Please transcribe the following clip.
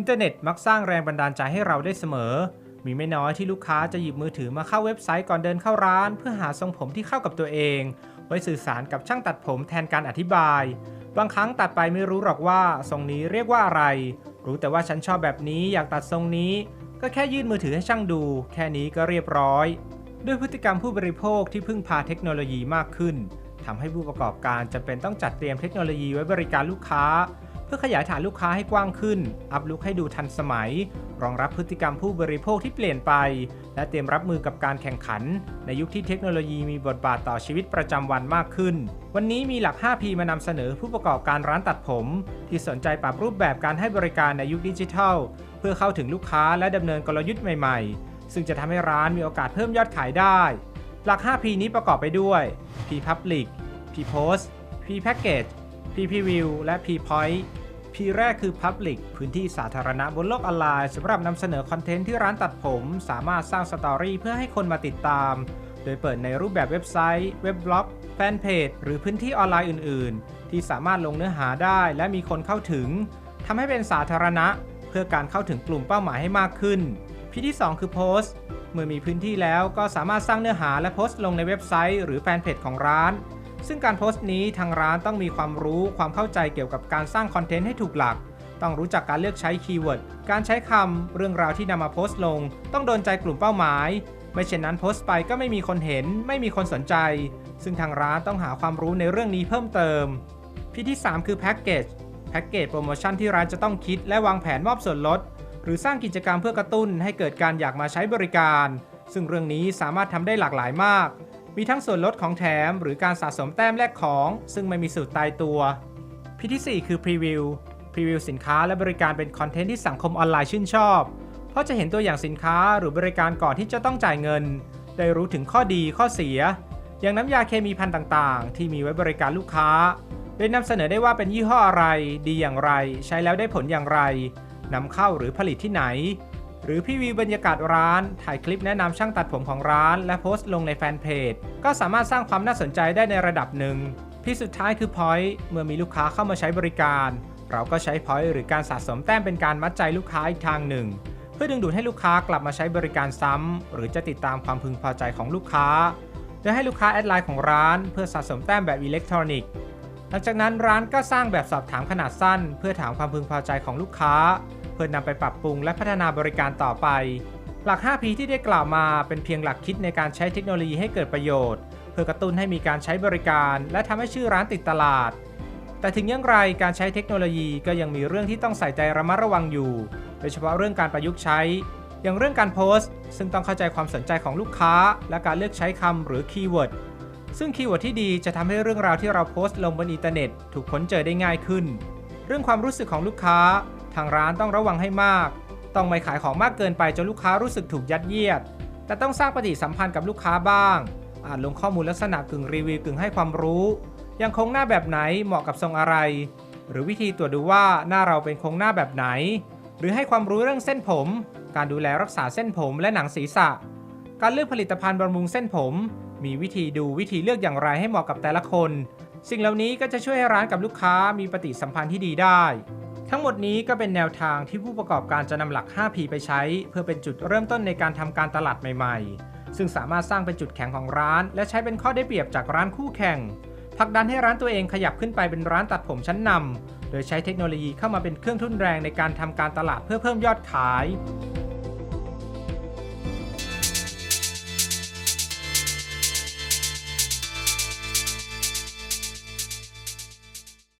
อินเทอร์เน็ตมักสร้างแรงบันดาลใจให้เราได้เสมอ มีไม่น้อยที่ลูกค้าจะหยิบมือถือมาเข้าเว็บไซต์ก่อนเดินเข้าร้าน เพื่อหาทรงผมที่เข้ากับตัวเอง ไว้สื่อสารกับช่างตัดผมแทนการอธิบาย บางครั้งตัดไปไม่รู้หรอกว่าทรงนี้เรียกว่าอะไร รู้แต่ว่าฉันชอบแบบนี้อยากตัดทรงนี้ ก็แค่ยื่นมือถือให้ช่างดู แค่นี้ก็เรียบร้อย ด้วยพฤติกรรมผู้บริโภคที่พึ่งพาเทคโนโลยีมากขึ้นทำให้ผู้ประกอบการจำเป็นต้องจัดเตรียมเทคโนโลยีไว้บริการลูกค้า พื่อขยายฐานลูกค้าให้กว้างขึ้น อัพลุกให้ดูทันสมัย รองรับพฤติกรรมผู้บริโภคที่เปลี่ยนไป และเตรียมรับมือกับการแข่งขัน ในยุคที่เทคโนโลยีมีบทบาทต่อชีวิตประจำวันมากขึ้น วันนี้มีหลัก 5P มานำเสนอผู้ประกอบการร้านตัดผม ที่สนใจปรับรูปแบบการให้บริการในยุคดิจิทัล เพื่อเข้าถึงลูกค้าและดำเนินกลยุทธ์ใหม่ๆ ซึ่งจะทำให้ร้านมีโอกาสเพิ่มยอดขายได้ หลัก 5P นี้ประกอบไปด้วย P Public P Post P Package P Preview และ P Point P แรกคือ Public พื้นที่สาธารณะบนโลกออนไลน์สำหรับนำเสนอคอนเทนต์ที่ร้านตัดผม สามารถสร้างสตอรี่เพื่อให้คนมาติดตาม โดยเปิดในรูปแบบเว็บไซต์ เว็บบล็อก แฟนเพจ หรือพื้นที่ออนไลน์อื่น ๆ ที่สามารถลงเนื้อหาได้และมีคนเข้าถึงทำให้เป็นสาธารณะ เพื่อการเข้าถึงกลุ่มเป้าหมายให้มากขึ้น P ที่ 2 คือโพสต์เมื่อมีพื้นที่แล้วก็สามารถสร้างเนื้อหาและโพสต์ลงในเว็บไซต์ หรือแฟนเพจของร้าน ซึ่งการโพสต์นี้ทางร้านต้องมีความรู้ความเข้าใจเกี่ยวกับการสร้างคอนเทนต์ให้ถูกหลัก ต้องรู้จักการเลือกใช้คีย์เวิร์ด การใช้คำ เรื่องราวที่นำมาโพสต์ลง ต้องโดนใจกลุ่มเป้าหมาย ไม่เช่นนั้นโพสต์ไปก็ไม่มีคนเห็น ไม่มีคนสนใจ ซึ่งทางร้านต้องหาความรู้ในเรื่องนี้เพิ่มเติม พิที่ 3 คือแพ็กเกจ แพ็กเกจโปรโมชั่นที่ร้านจะต้องคิดและวางแผนมอบส่วนลด หรือสร้างกิจกรรมเพื่อกระตุ้น ให้เกิดการอยากมาใช้บริการ ซึ่งเรื่องนี้สามารถทำได้หลากหลายมาก มีทั้งส่วนลดของแถมหรือการสะสมแต้มแลกของ ซึ่งไม่มีสูตรตายตัว พิที่ 4 คือพรีวิวพรีวิวสินค้าและบริการเป็นคอนเทนต์ที่สังคมออนไลน์ชื่นชอบ เพราะจะเห็นตัวอย่างสินค้าหรือบริการก่อนที่จะต้องจ่ายเงิน ได้รู้ถึงข้อดีข้อเสีย อย่างน้ำยาเคมีพันต่างๆ ที่มีไว้บริการลูกค้า โดยนำเสนอได้ว่าเป็นยี่ห้ออะไร ดีอย่างไร ใช้แล้วได้ผลอย่างไรนำเข้าหรือผลิตที่ไหน หรือพี่วีบรรยากาศร้าน ถ่ายคลิปแนะนำช่างตัดผมของร้าน และโพสต์ลงในแฟนเพจ ก็สามารถสร้างความน่าสนใจได้ในระดับหนึ่งที่สุดท้ายคือ Point เมื่อมีลูกค้าเข้ามาใช้บริการ เราก็ใช้ Point หรือการสะสมแต้มเป็นการมัดใจลูกค้าอีกทางหนึ่ง เพื่อดึงดูดให้ลูกค้ากลับมาใช้บริการซ้ำหรือจะติดตามความพึงพอใจของลูกค้าโดยให้ลูกค้าแอดไลน์ของร้าน เพื่อสะสมแต้มแบบอิเล็กทรอนิกส์ หลังจากนั้นร้านก็สร้างแบบสอบถามขนาดสั้น เพื่อถามความพึงพอใจของลูกค้า เพื่อนำไปปรับปรุงและพัฒนาบริการต่อไป หลัก 5P ที่ได้กล่าวมาเป็นเพียงหลักคิดในการใช้เทคโนโลยีให้เกิดประโยชน์ เพื่อกระตุ้นให้มีการใช้บริการ และทำให้ชื่อร้านติดตลาด แต่ถึงอย่างไรการใช้เทคโนโลยีก็ยังมีเรื่องที่ต้องใส่ใจระมัดระวังอยู่ โดยเฉพาะเรื่องการประยุกต์ใช้ อย่างเรื่องการโพสต์ ซึ่งต้องเข้าใจความสนใจของลูกค้า และการเลือกใช้คำหรือคีย์เวิร์ด ซึ่งคีย์เวิร์ดที่ดีจะทำให้เรื่องราวที่เราโพสต์ลงบนอินเทอร์เน็ต ถูกค้นเจอได้ง่ายขึ้น เรื่องความรู้สึกของลูกค้า ทางร้านต้องระวังให้มาก ต้องไม่ขายของมากเกินไปจนลูกค้ารู้สึกถูกยัดเยียด แต่ต้องสร้างปฏิสัมพันธ์กับลูกค้าบ้าง อาจลงข้อมูลลักษณะกึ่งรีวิวกึ่งให้ความรู้ ยังคงหน้าแบบไหนเหมาะกับทรงอะไร หรือวิธีตรวจดูว่าหน้าเราเป็นโครงหน้าแบบไหน หรือให้ความรู้เรื่องเส้นผม การดูแลรักษาเส้นผมและหนังศีรษะ การเลือกผลิตภัณฑ์บำรุงเส้นผม มีวิธีดูวิธีเลือกอย่างไรให้เหมาะกับแต่ละคน สิ่งเหล่านี้ก็จะช่วยให้ร้านกับลูกค้ามีปฏิสัมพันธ์ที่ดีได้ ทั้งหมดนี้ก็เป็นแนวทางที่ผู้ประกอบการจะนำหลัก 5P ไปใช้ เพื่อเป็นจุดเริ่มต้นในการทำการตลาดใหม่ๆ ซึ่งสามารถสร้างเป็นจุดแข็งของร้าน และใช้เป็นข้อได้เปรียบจากร้านคู่แข่งผลักดันให้ร้านตัวเองขยับขึ้นไปเป็นร้านตัดผมชั้นนำโดยใช้เทคโนโลยีเข้ามาเป็นเครื่องทุ่นแรงในการทำการตลาดเพื่อเพิ่มยอดขาย